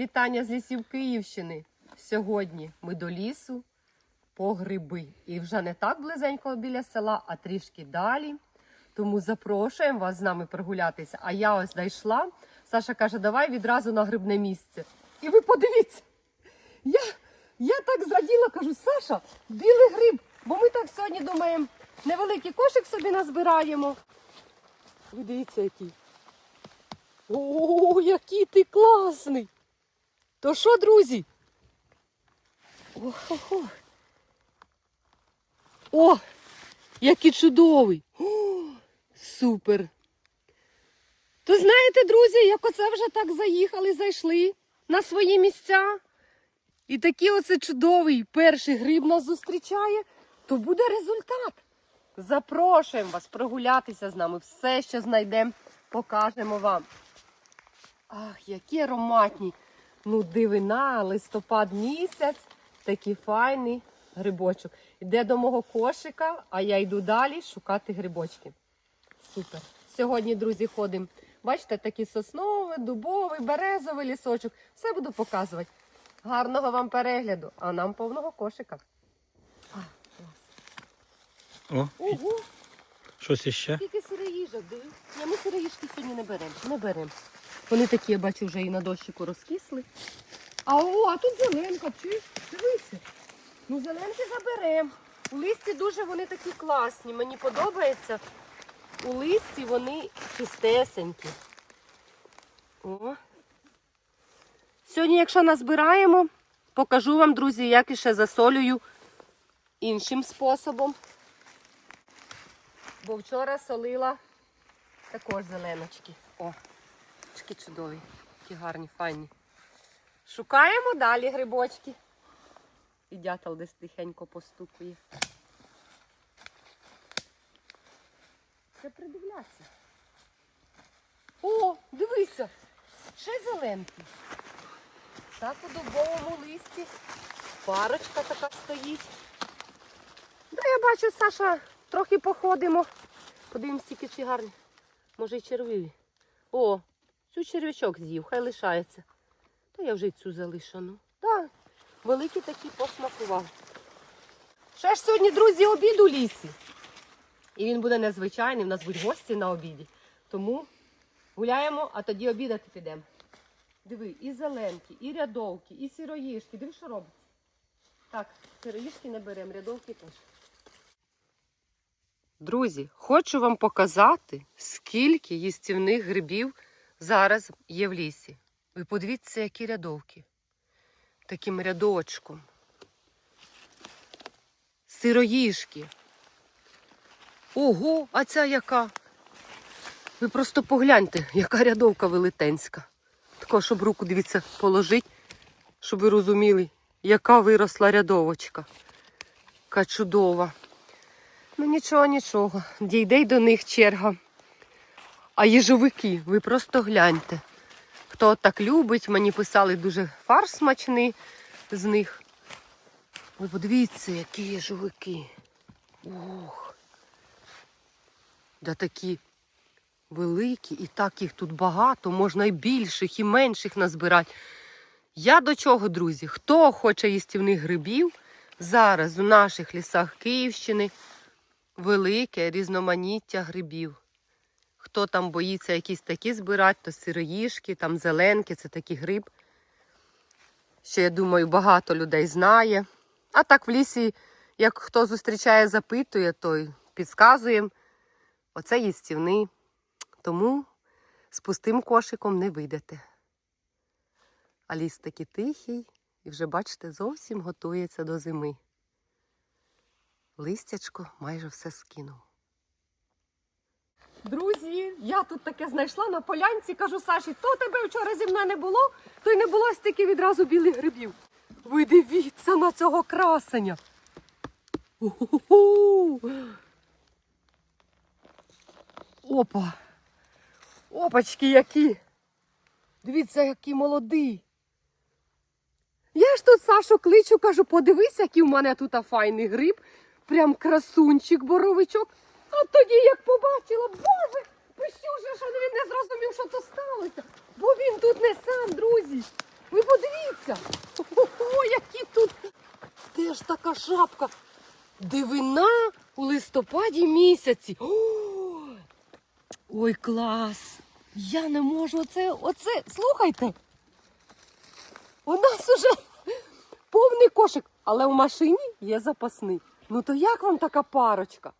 Вітання з лісів Київщини. Сьогодні ми до лісу по гриби. І вже не так близенько біля села, а трішки далі. Тому запрошуємо вас з нами прогулятися. А я ось дійшла. Саша каже, давай відразу на грибне місце. І ви подивіться, я, я так зраділа, кажу, Саша, білий гриб. Бо ми так сьогодні думаємо, невеликий кошик собі назбираємо. Ви дивіться, який. О, який ти класний! То що, друзі? О-хо-хо. О, який чудовий! О, супер! То знаєте, друзі, як оце вже так заїхали, зайшли на свої місця. І такий оце чудовий перший гриб нас зустрічає, то буде результат. Запрошуємо вас прогулятися з нами. Все, що знайдемо, покажемо вам. Ах, які ароматні. Ну, дивина, листопад місяць, такий файний грибочок. Іде до мого кошика, а я йду далі шукати грибочки. Супер. Сьогодні, друзі, ходимо. Бачите, такий сосновий, дубовий, березовий лісочок. Все буду показувати. Гарного вам перегляду, а нам повного кошика. А, клас. О, Ого, щось іще. скільки сироїжок, дивись. Ми сироїжки сьогодні не беремо. Не беремо. Вони такі, я бачу, вже і на дощику розкисли. А о, а тут зеленка? Дивися. Ну, зеленки заберемо. У листі дуже вони такі класні. Мені подобається. У листі вони чистесенькі. О. Сьогодні, якщо назбираємо, покажу вам, друзі, як іще засолюю іншим способом. Бо вчора солила також зеленочки. О, такі чудові, такі гарні, файні. Шукаємо далі грибочки. І дятел десь тихенько постукує. Це придивляться. О, дивися! Ще зеленки. Так у дубовому листі. Парочка така стоїть. Да, я бачу, Саша, трохи походимо. Подивимось тільки чи гарні. Може й червиві. О, цю червячок з'їв, хай лишається. Та я вже й цю залишану. Так, великий такий посмакував. Ще ж сьогодні, друзі, обід у лісі. І він буде незвичайний, в нас будуть гості на обіді. Тому гуляємо, а тоді обідати підемо. Диви, і зеленки, і рядовки, і сіроїшки. Диви, що робиться. Так, сироїшки не беремо, рядовки теж. Друзі, хочу вам показати, скільки їстівних грибів зараз є в лісі. Ви подивіться, які рядовки. Таким рядочком. Сироїшки. Ого, а ця яка? Ви просто погляньте, яка рядовка велетенська. Тако, щоб руку, дивіться, положить, щоб ви розуміли, яка виросла рядовочка. Яка чудова. Ну нічого, нічого. Дійде й до них черга. А їжовики, ви просто гляньте. Хто так любить, мені писали дуже фарш смачний з них. Ви подивіться, які їжовики. Ух. Да такі великі, і так їх тут багато, можна і більших, і менших назбирати. Я до чого, друзі? Хто хоче їстівних грибів, зараз у наших лісах Київщини велике різноманіття грибів. Хто там боїться якісь такі збирати, то сироїшки, там зеленки, це такий гриб. Ще, я думаю, багато людей знає. А так в лісі, як хто зустрічає, запитує, то й підказуємо. Оце їстівний. Тому з пустим кошиком не вийдете. А ліс такий тихий і вже, бачите, зовсім готується до зими. Листячко майже все скинув. Друзі, я тут таке знайшла на полянці, кажу Саші, то тебе вчора зі мною не було, то й не було стільки відразу білих грибів. Ви дивіться на цього красення. У-ху-ху. Опа. Опачки які. Дивіться, який молодий. Я ж тут Сашу кличу, кажу, подивись, який в мене тут файний гриб. Прям красунчик, боровичок. А тоді, як побачила, боже, пищу вже, що він не зрозумів, що то сталося. Бо він тут не сам, друзі. Ви подивіться. Ого, які тут теж така шапка. Дивина у листопаді місяці. О, ой, клас! Я не можу оце, оце, слухайте. У нас уже повний кошик, але в машині є запасний. Ну то як вам така парочка?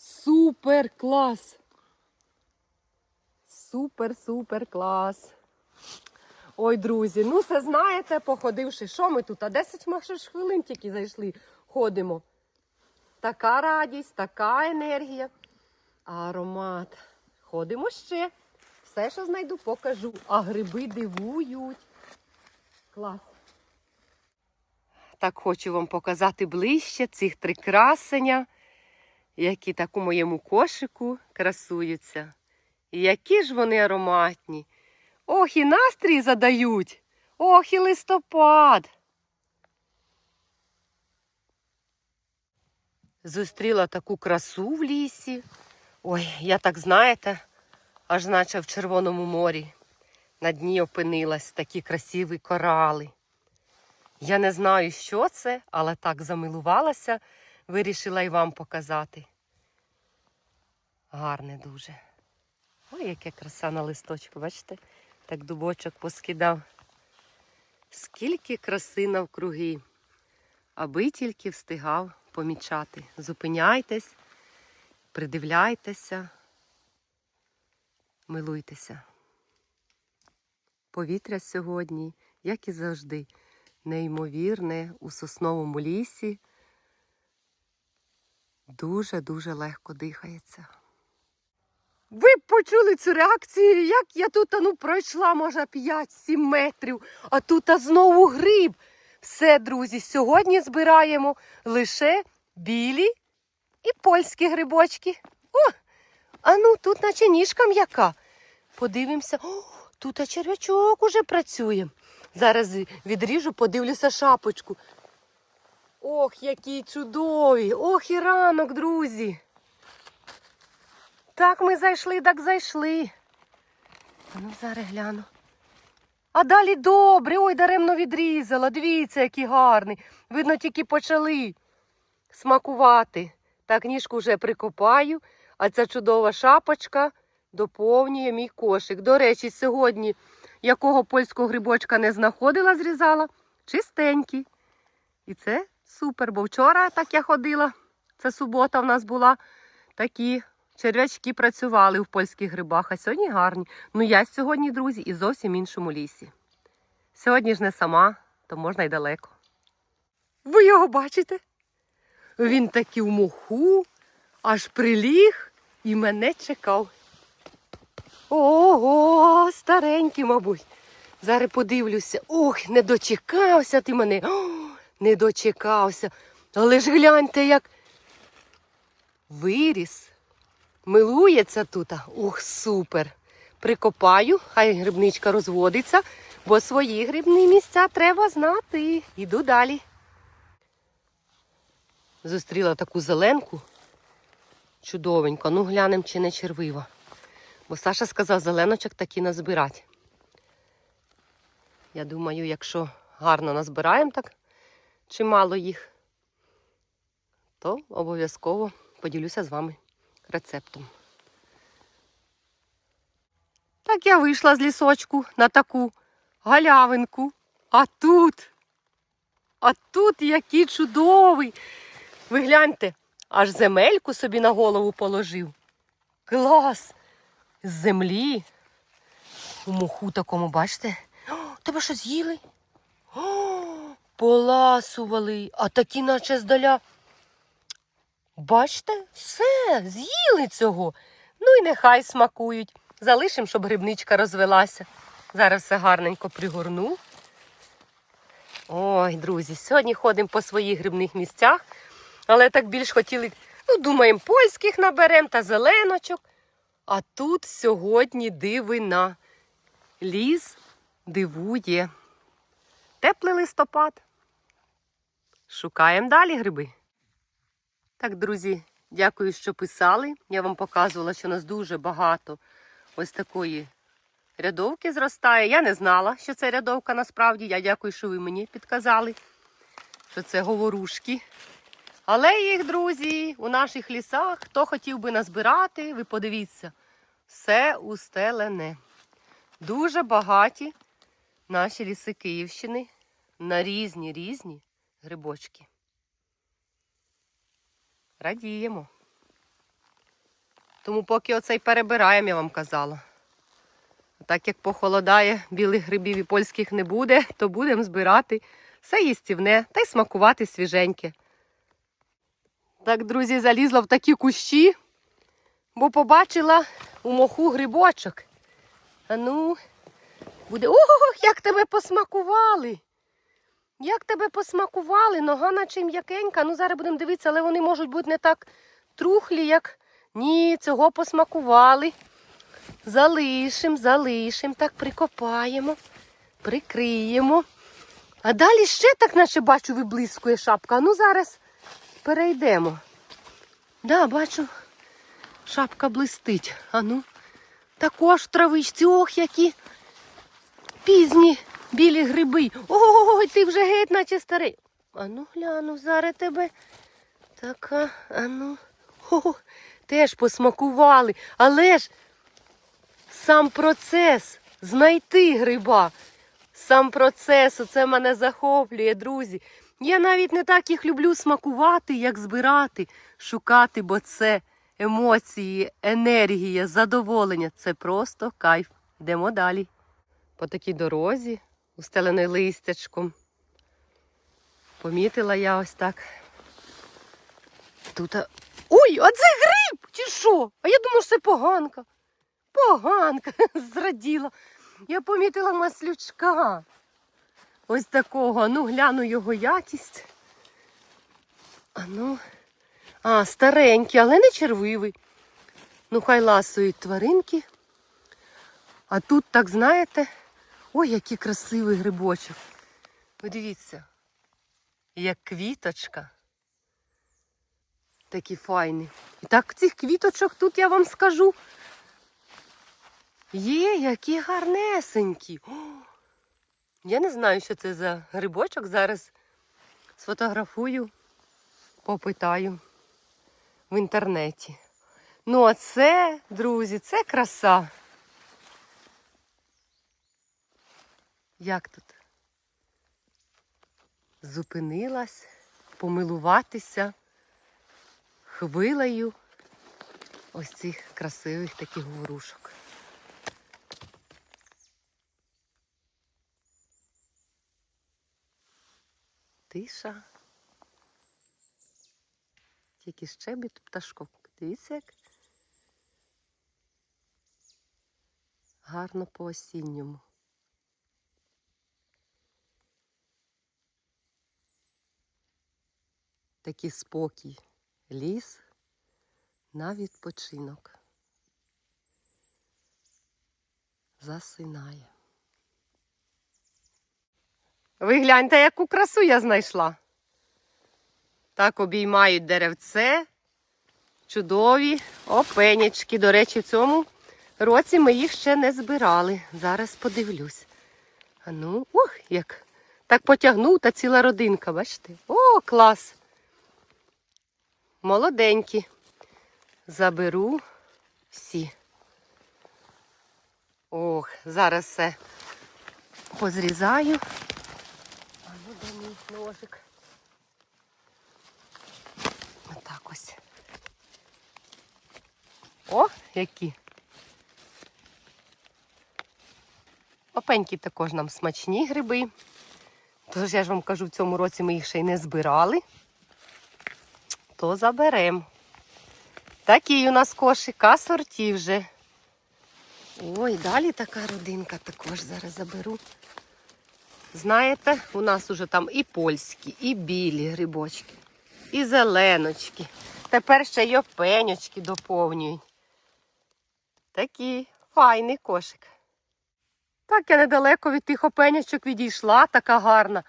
Супер клас! Супер, супер клас. Ой, друзі, ну це знаєте, походивши, що ми тут? А 10 машин хвилин тільки зайшли, ходимо. Така радість, така енергія. Аромат. Ходимо ще. Все, що знайду, покажу. А гриби дивують. Клас. Так хочу вам показати ближче цих три красення, які так у моєму кошику красуються. Які ж вони ароматні. Ох, і настрій задають. Ох, і листопад. Зустріла таку красу в лісі. Ой, я так знаєте, аж наче в Червоному морі. На дні опинилась такі красиві корали. Я не знаю, що це, але так замилувалася, вирішила і вам показати. Гарне дуже. Ой, яка краса на листочку, бачите? Так дубочок поскидав. Скільки краси навкруги, аби тільки встигав помічати. Зупиняйтесь, придивляйтеся, милуйтеся. Повітря сьогодні, як і завжди, неймовірне у сосновому лісі. Дуже-дуже легко дихається. Ви почули цю реакцію, як я тут ну, пройшла, може, 5-7 метрів, а тут знову гриб. Все, друзі, сьогодні збираємо лише білі і польські грибочки. О, а ну тут наче ніжка м'яка. Подивимося, о, тут а черв'ячок уже працює. Зараз відріжу, подивлюся шапочку. Ох, які чудові! Ох, і ранок, друзі! Так ми зайшли, так зайшли. А ну зараз гляну. А далі добре, ой, даремно відрізала. Дивіться, який гарний. Видно, тільки почали смакувати. Так, ніжку вже прикопаю, а ця чудова шапочка доповнює мій кошик. До речі, сьогодні якого польського грибочка не знаходила, зрізала, чистенький. І це супер, бо вчора так я ходила, це субота в нас була, такі черв'ячки працювали в польських грибах, а сьогодні гарні. Ну я сьогодні, друзі, і зовсім іншому лісі. Сьогодні ж не сама, то можна й далеко. Ви його бачите? Він таки в моху, аж приліг і мене чекав. Ого, старенький, мабуть. Зараз подивлюся. Ох, не дочекався ти мене. О, не дочекався. Але ж гляньте, як виріс. Милується тут. Ух, супер. Прикопаю, хай грибничка розводиться, бо свої грибні місця треба знати. Іду далі. Зустріла таку зеленку. Чудовенько. Ну, глянемо, чи не червива. Бо Саша сказав, зеленочок такі назбирати. Я думаю, якщо гарно назбираємо так чимало їх, то обов'язково поділюся з вами рецептом. Так я вийшла з лісочку на таку галявинку. А тут, а тут який чудовий. Ви гляньте, аж земельку собі на голову положив. Клас! З землі. У моху такому, бачите? О, тебе що з'їли? Поласували, а такі наче здаля. Бачите, все, з'їли цього. Ну і нехай смакують. Залишимо, щоб грибничка розвелася. Зараз все гарненько пригорну. Ой, друзі, сьогодні ходимо по своїх грибних місцях, але так більш хотіли, ну, думаємо, польських наберемо та зеленочок. А тут сьогодні дивина. Ліс дивує. Теплий листопад. Шукаємо далі гриби. Так, друзі, дякую, що писали. Я вам показувала, що у нас дуже багато ось такої рядовки зростає. Я не знала, що це рядовка насправді. Я дякую, що ви мені підказали, що це говорушки. Але їх, друзі, у наших лісах, хто хотів би назбирати, ви подивіться, все устелене. Дуже багаті наші ліси Київщини на різні різні грибочки. Радіємо. Тому поки оцей перебираємо, я вам казала. Так як похолодає, білих грибів і польських не буде, то будемо збирати все їстівне та й смакувати свіженьке. Так, друзі, залізла в такі кущі, бо побачила у моху грибочок. А ну, буде. Ох, як тебе посмакували! Як тебе посмакували, нога наче м'якенька. Ну, зараз будемо дивитися, але вони можуть бути не так трухлі, як. Ні, цього посмакували. Залишимо, залишимо, так прикопаємо, прикриємо. А далі ще так, наче бачу, виблискує шапка. Ну, зараз перейдемо. Да, бачу, шапка блистить. А ну, також травичці, ох, які пізні білі гриби. Ой, ти вже геть, наче старий. А ну гляну, зараз тебе. Така, а ну. О, теж посмакували. Але ж сам процес знайти гриба. Сам процес, оце мене захоплює, друзі. Я навіть не так їх люблю смакувати, як збирати, шукати, бо це емоції, енергія, задоволення. Це просто кайф. Йдемо далі. По такій дорозі, устеленої листячком. Помітила я ось так. Тут. Ой, а це гриб! Чи що? А я думала, що це поганка. Поганка зраділа. Я помітила маслючка. Ось такого. Ну, гляну його якість. А ну. А, старенький, але не червивий. Ну, хай ласують тваринки. А тут, так знаєте, ой, який красивий грибочок. Подивіться, як квіточка. Такі файні. І так цих квіточок тут я вам скажу. Є, які гарнесенькі. О, я не знаю, що це за грибочок. Зараз сфотографую, попитаю в інтернеті. Ну, а це, друзі, це краса. Як тут? Зупинилась помилуватися хвилею ось цих красивих таких говорушок. Тиша. Тільки щебіт пташкок. Дивіться, як гарно по осінньому. Такий спокій. Ліс на відпочинок. Засинає. Ви гляньте, яку красу я знайшла. Так обіймають деревце. Чудові опенячки. До речі, в цьому році ми їх ще не збирали. Зараз подивлюсь. А ну, ух, як. Так потягнув та ціла родинка, бачите? О, клас! Молоденькі. Заберу всі. Ох, зараз все позрізаю. А ну де мій ножик. Отак ось. О, які. Опенькі також нам смачні гриби. Тож я ж вам кажу, в цьому році ми їх ще й не збирали. То заберемо. Такий у нас кошик, асорті вже. Ой, далі така родинка також зараз заберу. Знаєте, у нас уже там і польські, і білі грибочки, і зеленочки. Тепер ще й опеньочки доповнюють. Такий файний кошик. Так я недалеко від тих опенячок відійшла, така гарна.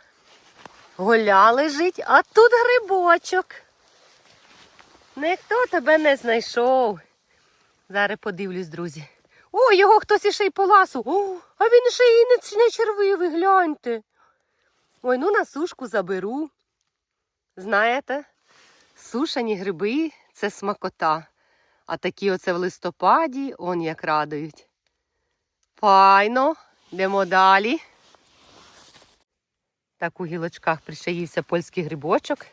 Голя лежить, а тут грибочок. Ніхто тебе не знайшов. Зараз подивлюсь, друзі. О, його хтось іще й поласу. О, а він ще і не, не червивий, гляньте. Ой, ну на сушку заберу. Знаєте, сушені гриби це смакота. А такі оце в листопаді, он як радують. Файно, йдемо далі. Так у гілочках пришаївся польський грибочок.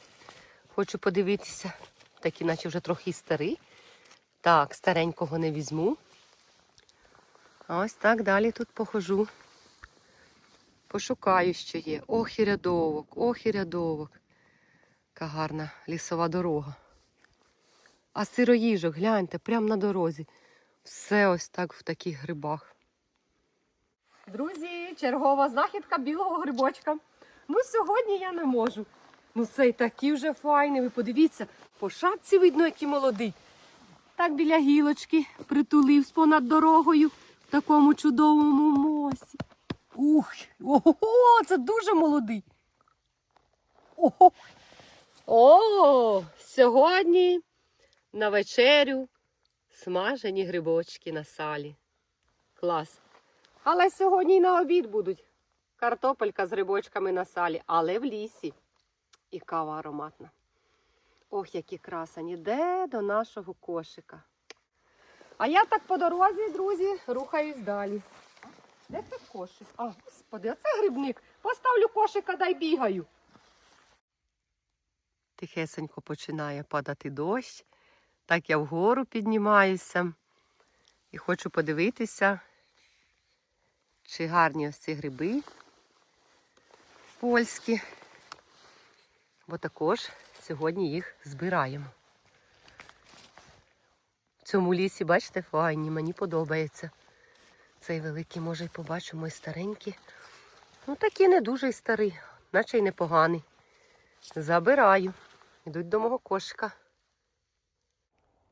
Хочу подивитися. Такий, наче вже трохи старий. Так, старенького не візьму. Ось так далі тут похожу. Пошукаю, що є. Ох і рядовок, ох і рядовок. Яка гарна лісова дорога. А сироїжок, гляньте, прямо на дорозі. Все ось так в таких грибах. Друзі, чергова знахідка білого грибочка. Ну, сьогодні я не можу. Ну, цей такий вже файний. Ви подивіться, по шапці видно, який молодий. Так біля гілочки притулився понад дорогою в такому чудовому мосі. Ух, ого, це дуже молодий. Ого. О, сьогодні на вечерю смажені грибочки на салі. Клас. Але сьогодні й на обід будуть. Картопелька з грибочками на салі, але в лісі. І кава ароматна. Ох, які красані. Де до нашого кошика. А я так по дорозі, друзі, рухаюсь далі. Де це кошик? А, господи, оце грибник. Поставлю кошика, дай бігаю. Тихесенько починає падати дощ. Так я вгору піднімаюся і хочу подивитися, чи гарні ось ці гриби польські. Бо також сьогодні їх збираємо. В цьому лісі, бачите, файні, мені подобається. Цей великий, може, й побачимо, і старенький. Ну, такий не дуже й старий, наче й непоганий. Забираю. Йдуть до мого кошика.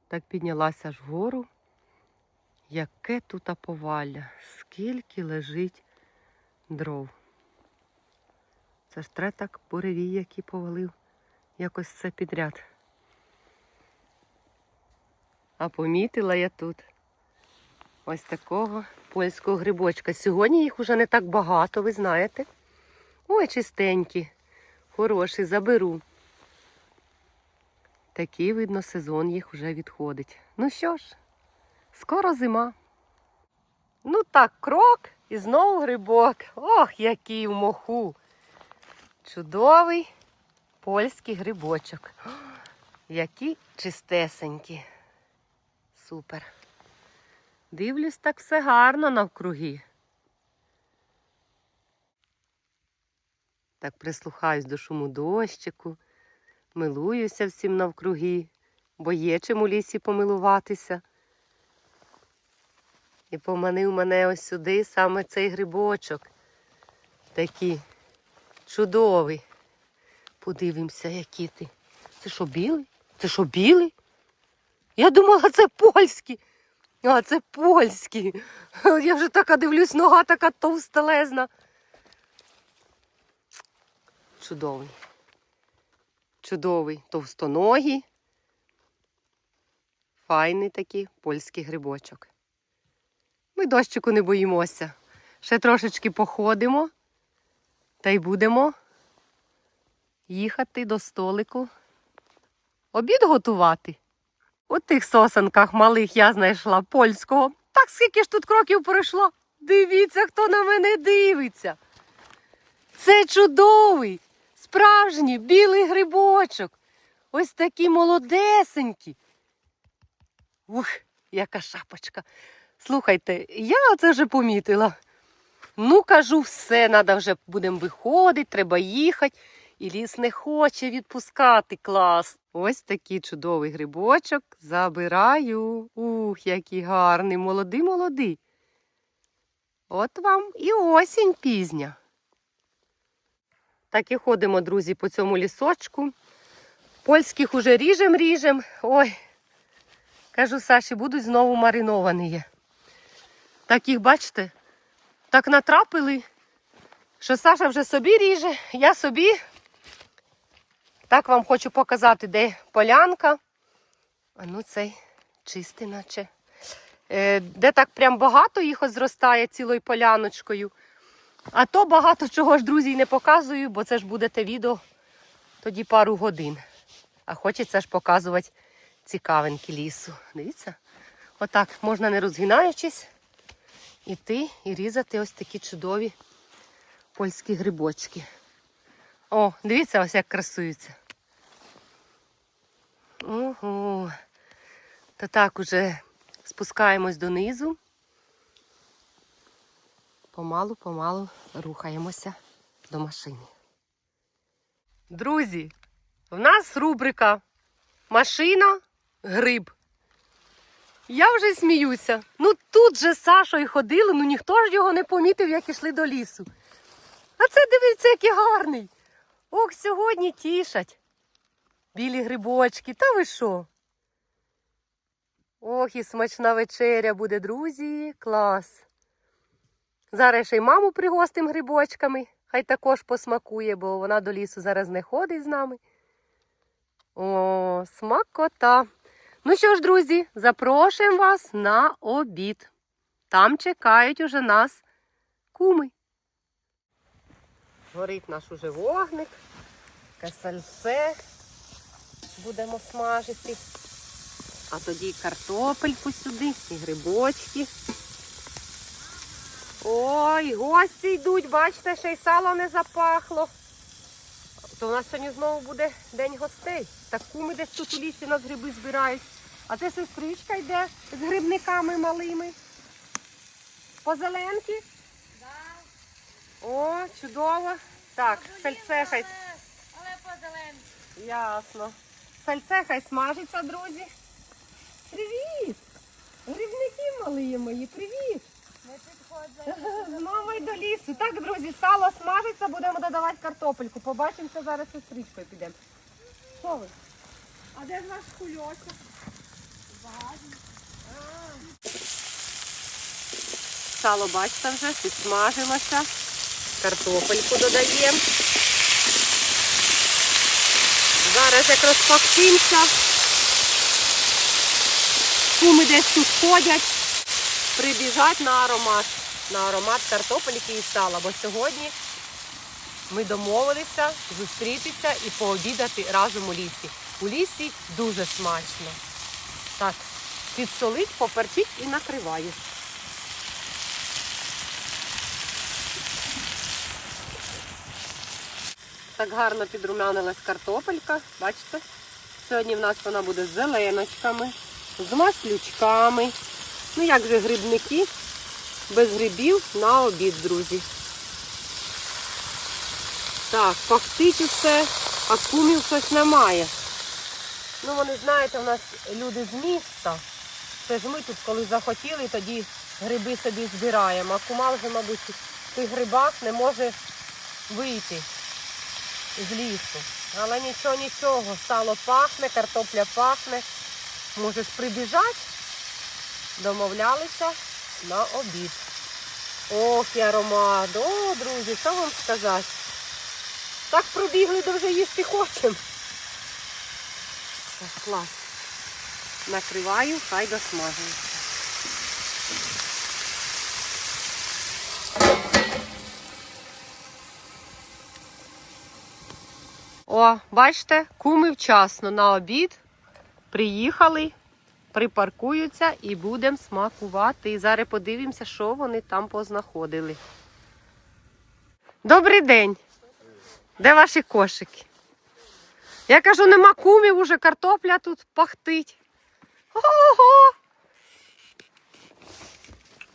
Так піднялася аж вгору. Яке тут повалля, скільки лежить дров. Це ж треба так буревій, який повалив якось це підряд. А помітила я тут ось такого польського грибочка. Сьогодні їх уже не так багато, ви знаєте. Ой, чистенькі, хороші, заберу. Такий, видно, сезон їх вже відходить. Ну що ж, скоро зима. Ну так, крок і знову грибок. Ох, який в моху. Чудовий польський грибочок. О, які чистесенькі. Супер. Дивлюсь, так все гарно навкруги. Так прислухаюсь до шуму дощику, милуюся всім навкруги, бо є чим у лісі помилуватися. І поманив мене ось сюди саме цей грибочок. Такий чудовий. Подивимося, які ти. Це що білий? Це що білий? Я думала, це польський. А, це польський. Я вже така дивлюсь, нога така товстелезна. Чудовий. Чудовий, товстоногий. Файний такий польський грибочок. Ми дощику не боїмося. Ще трошечки походимо та й будемо їхати до столику. Обід готувати. У тих сосенках малих я знайшла польського. Так скільки ж тут кроків пройшло. Дивіться, хто на мене дивиться. Це чудовий, справжній білий грибочок. Ось такі молодесенькі. Ух, яка шапочка. Слухайте, я це вже помітила. Ну, кажу, все, треба вже будемо виходити, треба їхати. І ліс не хоче відпускати клас. Ось такий чудовий грибочок забираю. Ух, який гарний, молодий, молодий. От вам і осінь пізня. Так і ходимо, друзі, по цьому лісочку. Польських уже ріжем ріжем. Ой, кажу, Саші, будуть знову мариновані. Так їх, бачите, так натрапили, що Саша вже собі ріже, я собі. Так вам хочу показати, де полянка. А ну цей чистий, наче. е, де так прям багато їх зростає цілою поляночкою. А то багато чого ж, друзі, не показую, бо це ж буде те відео тоді пару годин. А хочеться ж показувати цікавинки лісу. Дивіться, отак можна не розгинаючись, іти і різати ось такі чудові польські грибочки. О, дивіться, ось як красуються. Ого. То так уже спускаємось донизу. Помалу-помалу рухаємося до машини. Друзі, в нас рубрика Машина, гриб. Я вже сміюся. Ну тут же з Сашою ходили, ну ніхто ж його не помітив, як ішли до лісу. А це дивіться, який гарний. Ох, сьогодні тішать. Білі грибочки, та ви що? Ох, і смачна вечеря буде, друзі. Клас. Зараз ще й маму пригостим грибочками. Хай також посмакує, бо вона до лісу зараз не ходить з нами. О, смакота. Ну що ж, друзі, запрошуємо вас на обід. Там чекають уже нас куми. Горить наш уже вогник, касальце будемо смажити. А тоді картопельку сюди і грибочки. Ой, гості йдуть, бачите, ще й сало не запахло. То у нас сьогодні знову буде день гостей. Так куми десь тут у лісі нас гриби збирають. А це сестричка йде з грибниками малими. По зеленки? О, чудово. Так, сальце хай. Але позеленці. Ясно. Сальце хай смажиться, друзі. Привіт! Грибники малі мої, привіт! Не підходить. З мамою до лісу. Так, друзі, сало смажиться, будемо додавати картопельку. Побачимося зараз сестричкою підемо. Що ви? А де ж наш кульочок? Сало, бачите, вже підсмажилося. Картопельку додаємо. Зараз як розпахтимся. Куми десь тут ходять прибіжать на аромат. На аромат картопельки і сала. Бо сьогодні ми домовилися зустрітися і пообідати разом у лісі. У лісі дуже смачно. Так, підсолить, поперчить і накриваю. Так гарно підрумянилась картопелька. Бачите? Сьогодні в нас вона буде з зеленочками, з маслючками. Ну як же грибники без грибів на обід, друзі. Так, пахтить усе, а щось немає. Ну, вони, знаєте, у нас люди з міста. Це ж ми тут, коли захотіли, тоді гриби собі збираємо. А кума вже, мабуть, в тих грибах не може вийти з лісу. Але нічого, нічого, сало пахне, картопля пахне. Можеш прибіжати домовлялися на обід. Ох, і аромат. О, друзі, що вам сказати? Так пробігли, де вже їсти хочемо. Так, клас. Накриваю, хай досмажується. О, бачите, куми вчасно на обід приїхали припаркуються і будемо смакувати. І зараз подивимося, що вони там познаходили. Добрий день. Де ваші кошики? Я кажу, нема кумів, уже картопля тут пахтить. Ого!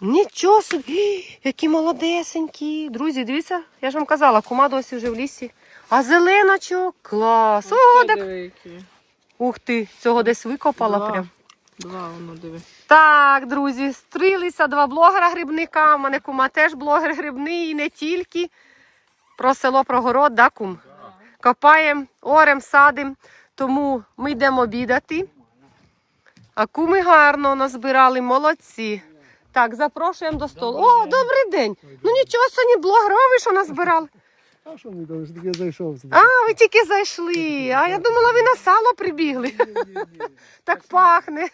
Нічого собі, які молодесенькі. Друзі, дивіться, я ж вам казала, кума досі вже в лісі. А зеленочок, клас. О, так. Ух ти, цього десь викопала Два. прям. Два воно диви. Так, друзі, стрілися два блогера грибника. У мене кума теж блогер грибний і не тільки. Про село, про город, да, кум? Копаємо, орем, садимо. Тому ми йдемо обідати. А куми гарно назбирали, молодці. Так, запрошуємо до столу. О, добрий день! Ну нічого сьогодні блогер, а ви що назбирали? А що ми там, таке зайшов? А, ви тільки зайшли. А я думала, ви на сало прибігли. Так пахне.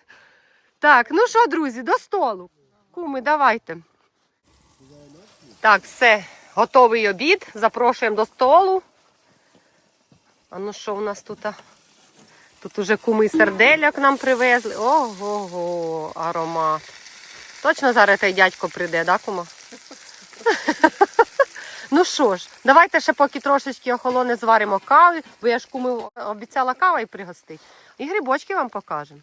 Так, ну що, друзі, до столу. Куми, давайте. Так, все, готовий обід. Запрошуємо до столу. А ну що у нас тут? Тут уже куми серделяк нам привезли. Ого-го, аромат. Точно зараз той дядько прийде, да, кума? Ну що ж, давайте ще поки трошечки охолоне зваримо кави, бо я ж куми обіцяла кава і пригостить. І грибочки вам покажемо.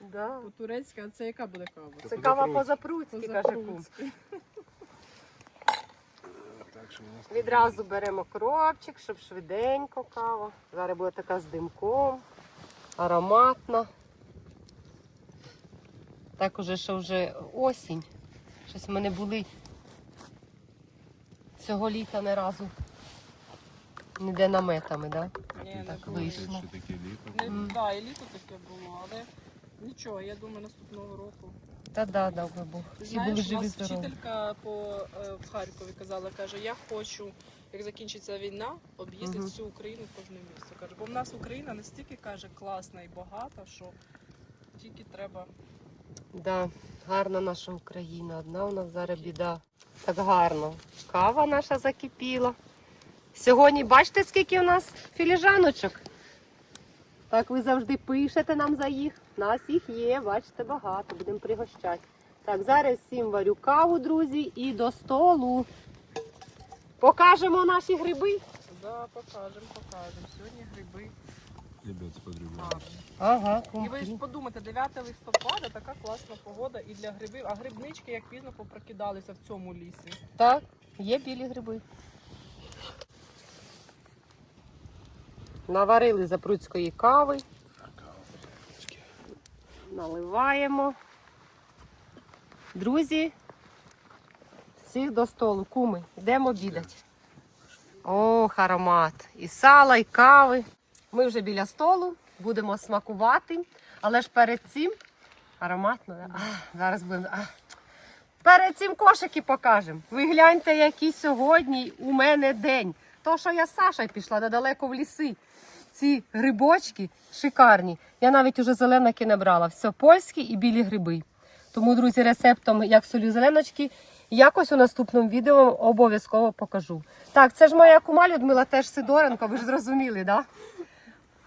Да. По-турецьки, а це яка буде кава? Це кава по-запруцьки, каже кум. Відразу беремо кропчик, щоб швиденько кава. Зараз буде така з димком, ароматна. Так уже, що вже осінь. Щось ми не були цього літа не разу. Ніде наметами? Да? Ні, не Так було. вийшло. Не, Мгм. да, і літо таке було, але нічого, я думаю, наступного року. Та да, дав би Бог. Всі були живі нас здорові. вчителька по, е, в Харкові казала, каже, я хочу, як закінчиться війна, об'їздити Мгм. всю Україну кожне місто. Каже, бо в нас Україна настільки каже класна і багата, що тільки треба. Да, гарна наша Україна. Одна у нас зараз біда. Так гарно. Кава наша закипіла. Сьогодні бачите, скільки у нас філіжаночок? Так ви завжди пишете нам за їх. У нас їх є, бачите, багато, будемо пригощати. Так, зараз всім варю каву, друзі, і до столу. Покажемо наші гриби. Да, покажемо, покажемо. Сьогодні гриби Ребят, смотрю. Ага, І ви ж подумайте, 9 листопада така класна погода і для грибів, а грибнички як пізно попрокидалися в цьому лісі. Так, є білі гриби. Наварили запруцької кави. Наливаємо. Друзі, всіх до столу. Куми, йдемо обідати. Ох, аромат. І сала, і кави. Ми вже біля столу, будемо смакувати. Але ж перед цим ароматно. да? А, зараз будемо. А. Перед цим кошики покажемо. Ви гляньте, який сьогодні у мене день. То, що я з Сашою пішла недалеко в ліси. Ці грибочки шикарні. Я навіть уже зеленки не брала. Все польські і білі гриби. Тому, друзі, рецептом, як солю зеленочки, якось у наступному відео обов'язково покажу. Так, це ж моя кума Людмила теж Сидоренко, ви ж зрозуміли, так? Да?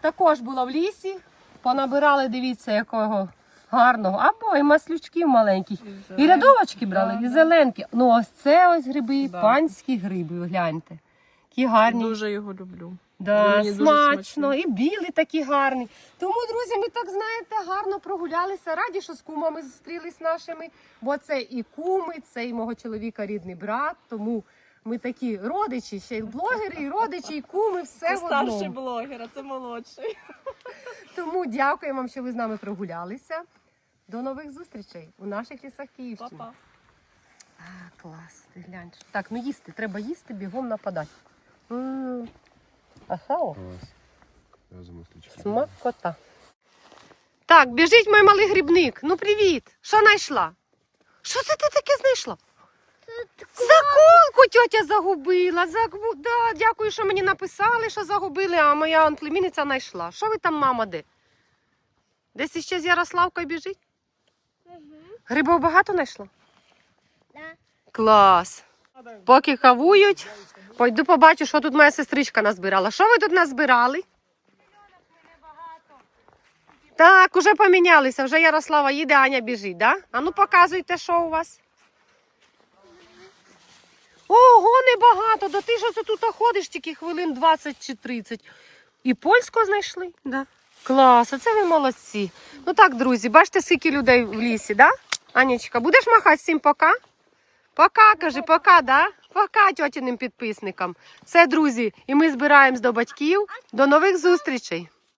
Також була в лісі, понабирали, дивіться, якого гарного. Або і маслючків маленьких. І рядовочки брали, Да, і зеленки. Ну, ось це ось гриби, Да. панські гриби, гляньте. Які гарні. Дуже його люблю. Да, Мені дуже смачно, смачно. і білий такий гарний. Тому, друзі, ми так знаєте, гарно прогулялися. Раді, що з кумами зустрілись нашими, бо це і куми, це і мого чоловіка рідний брат. Тому ми такі родичі, ще й блогери, і родичі, і куми, все Це в старший блогер, а це молодший. Тому дякуємо вам, що ви з нами прогулялися. До нових зустрічей у наших лісах Київщини. Па-па. А, клас, ти глянь. Так, ну їсти, треба їсти, бігом нападати. М, Ага, о. Клас. Смакота. Так, біжить мій малий грибник. Ну привіт. Що знайшла? Що це ти таке знайшла? Заколку тьотя загубила. Загу... Да, дякую, що мені написали, що загубили, а моя племінниця знайшла. Що ви там, мама, де? Десь іще з Ярославкою біжить? Грибов багато знайшла? Клас. Поки кавують, пойду побачу, що тут моя сестричка назбирала. Що ви тут назбирали? Так, уже помінялися. Вже Ярослава їде, Аня біжить, да? А ну показуйте, що у вас. Ого, небагато. Да ти ж оце тут ходиш тільки хвилин 20 чи 30. І польську знайшли? Да. Клас, оце ви молодці. Ну так, друзі, бачите, скільки людей в лісі, да? Анічка, будеш махати всім пока? Пока, кажи, пока, да? Пока тьотіним підписникам. Все, друзі, і ми збираємось до батьків. До нових зустрічей.